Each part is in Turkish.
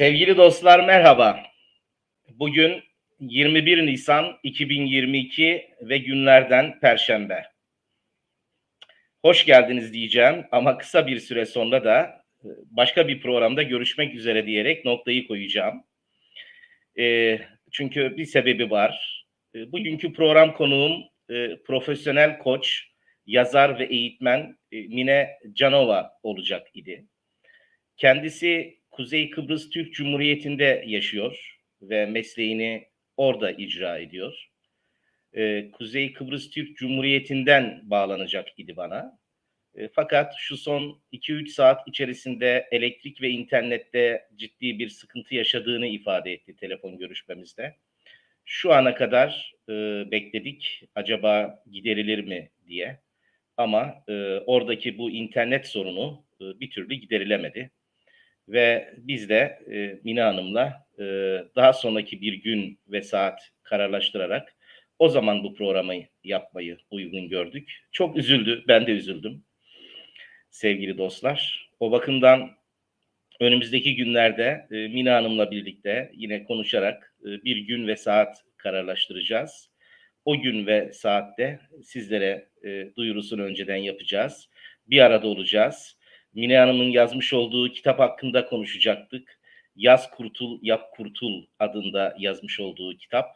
Sevgili dostlar merhaba. Bugün 21 Nisan 2022 ve günlerden Perşembe. Hoş geldiniz diyeceğim ama kısa bir süre sonra da e, başka bir programda görüşmek üzere diyerek noktayı koyacağım. E, çünkü bir sebebi var. E, bugünkü program konuğum e, profesyonel koç, yazar ve eğitmen e, Mine Canova olacak idi. Kendisi Kuzey Kıbrıs Türk Cumhuriyeti'nde yaşıyor ve mesleğini orada icra ediyor. Ee, Kuzey Kıbrıs Türk Cumhuriyeti'nden bağlanacak idi bana. E, fakat şu son 2-3 saat içerisinde elektrik ve internette ciddi bir sıkıntı yaşadığını ifade etti telefon görüşmemizde. Şu ana kadar e, bekledik acaba giderilir mi diye. Ama e, oradaki bu internet sorunu e, bir türlü giderilemedi ve biz de e, Mina Hanım'la e, daha sonraki bir gün ve saat kararlaştırarak o zaman bu programı yapmayı uygun gördük. Çok üzüldü, ben de üzüldüm sevgili dostlar. O bakımdan önümüzdeki günlerde e, Mina Hanım'la birlikte yine konuşarak e, bir gün ve saat kararlaştıracağız. O gün ve saatte sizlere e, duyurusunu önceden yapacağız. Bir arada olacağız Mine Hanım'ın yazmış olduğu kitap hakkında konuşacaktık. Yaz Kurtul, Yap Kurtul adında yazmış olduğu kitap.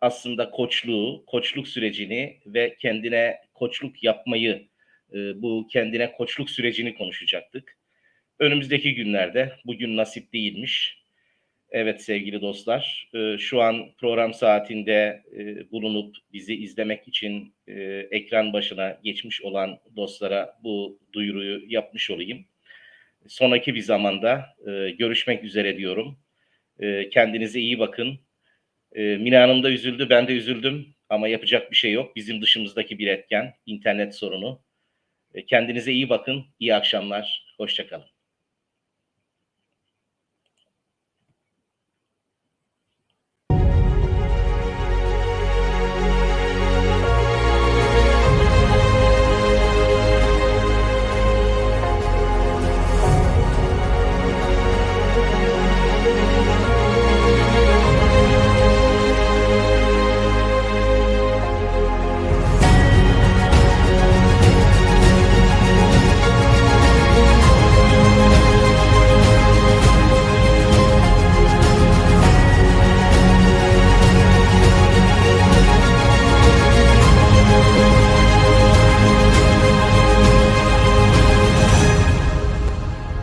Aslında koçluğu, koçluk sürecini ve kendine koçluk yapmayı, e, bu kendine koçluk sürecini konuşacaktık. Önümüzdeki günlerde, bugün nasip değilmiş, Evet sevgili dostlar, e, şu an program saatinde e, bulunup bizi izlemek için e, ekran başına geçmiş olan dostlara bu duyuruyu yapmış olayım. Sonraki bir zamanda görüşmek üzere diyorum. Kendinize iyi bakın. Mina Hanım da üzüldü, ben de üzüldüm ama yapacak bir şey yok. Bizim dışımızdaki bir etken, internet sorunu. Kendinize iyi bakın, iyi akşamlar, hoşçakalın.